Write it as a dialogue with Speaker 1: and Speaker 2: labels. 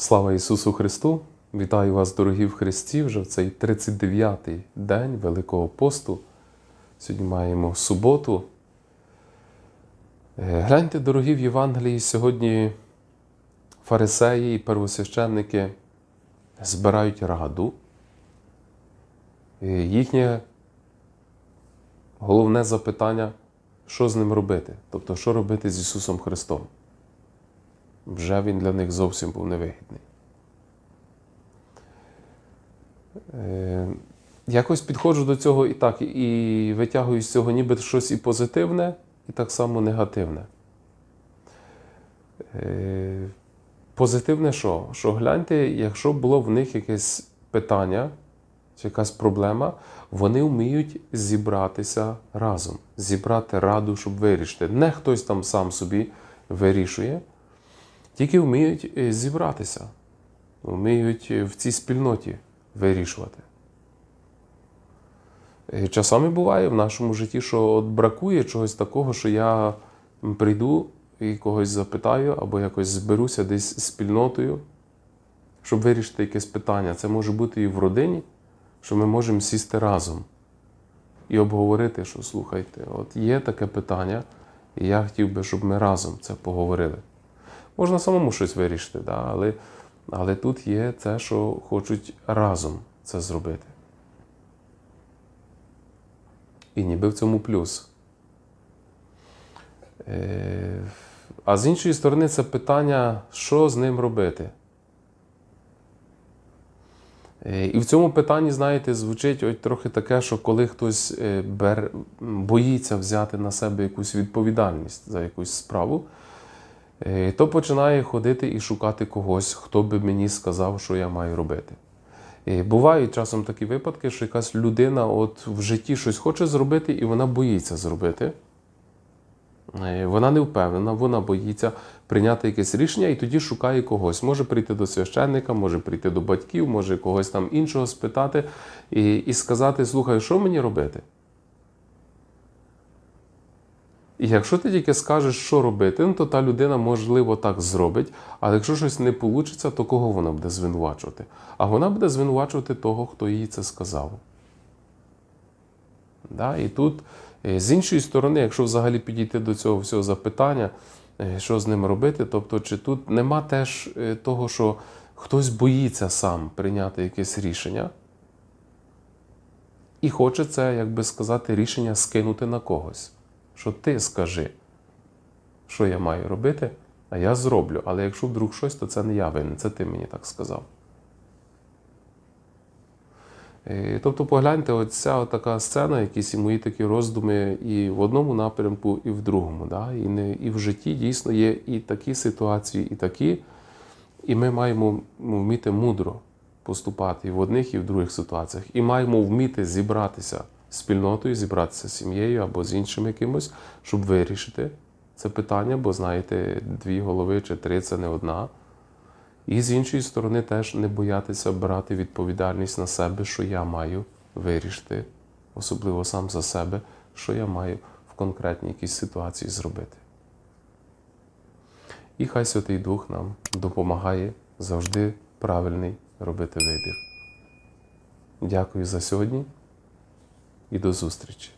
Speaker 1: Слава Ісусу Христу! Вітаю вас, дорогі в Христі, вже в цей 39-й день Великого посту. Сьогодні маємо суботу. Е, Гляньте, дорогі в Євангелії, сьогодні фарисеї і первосвященники збирають раду. Е, Їхнє головне запитання, що з ним робити? Тобто, що робити з Ісусом Христом? Вже він для них зовсім був невигідний. Е, Якось підходжу до цього і так, і витягую з цього ніби щось і позитивне, і так само негативне. Е, Позитивне що? Що гляньте, якщо було в них якесь питання чи якась проблема, вони вміють зібратися разом, зібрати раду, щоб вирішити. Не хтось там сам собі вирішує, тільки вміють е, зібратися, вміють е, в цій спільноті вирішувати. Е, Часами буває в нашому житті, що от бракує чогось такого, що я прийду і когось запитаю, або якось зберуся десь спільнотою, щоб вирішити якесь питання. Це може бути і в родині, що ми можемо сісти разом і обговорити, що слухайте, от є таке питання, і я хотів би, щоб ми разом це поговорили. Можна самому щось вирішити, да? але, але тут є те, що хочуть разом це зробити. І ніби в цьому плюс. Е, А з іншої сторони, це питання, що з ним робити. Е, І в цьому питанні, знаєте, звучить от трохи таке, що коли хтось е, бер, боїться взяти на себе якусь відповідальність за якусь справу, е, то починає ходити і шукати когось, хто би мені сказав, що я маю робити. І Бувають часом такі випадки, що якась людина от в житті щось хоче зробити, і вона боїться зробити. Е, Вона не впевнена, вона боїться прийняти якесь рішення і тоді шукає когось. Може прийти до священника, може прийти до батьків, може когось там іншого спитати і, і сказати: слухай, що мені робити? І якщо ти тільки скажеш, що робити, ну, то та людина, можливо, так зробить, але якщо щось не вийде, то кого вона буде звинувачувати? А вона буде звинувачувати того, хто їй це сказав. Да? І тут, е, з іншої сторони, якщо взагалі підійти до цього всього запитання, е, що з ним робити, тобто, чи тут нема теж е, того, що хтось боїться сам прийняти якесь рішення, і хоче це, як би сказати, рішення скинути на когось. Що ти скажи, що я маю робити, а я зроблю. Але якщо вдруг щось, то це не я винен, це ти мені так сказав. Е, Тобто, погляньте, оця така сцена, якісь і мої такі роздуми і в одному напрямку, і в другому. Да? І, не, і в житті дійсно є і такі ситуації, і такі. І ми маємо вміти мудро поступати і в одних, і в других ситуаціях. І маємо вміти зібратися спільнотою, зібратися з сім'єю або з іншим якимось, щоб вирішити це питання, бо знаєте, дві голови чи три це не одна. І з іншої сторони, теж не боятися брати відповідальність на себе, що я маю вирішити, особливо сам за себе, що я маю в конкретній якійсь ситуації зробити. І хай Святий Дух нам допомагає завжди правильний робити вибір. Дякую за сьогодні і до зустрічі!